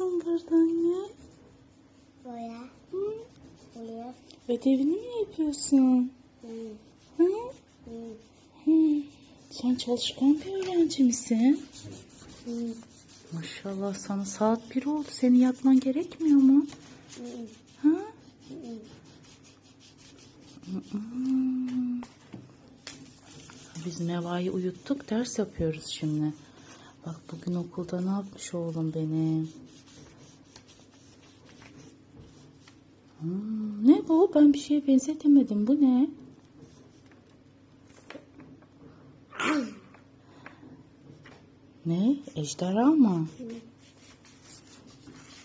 burada anne? Boya. Hı? Boya. Ödevini mi yapıyorsun? Hı. Hı? Hı. Hı. Sen çalışkan bir öğrenci misin? Hı. Maşallah sana saat bir oldu. Senin yatman gerekmiyor mu? Hı. Ha? Hı. Hmm. Biz Neva'yı uyuttuk. Ders yapıyoruz şimdi. Bak bugün okulda ne yapmış oğlum benim? Hmm, ne bu? Ben bir şeye benzetemedim. Bu ne? Ne? Ejderha mı? Hı.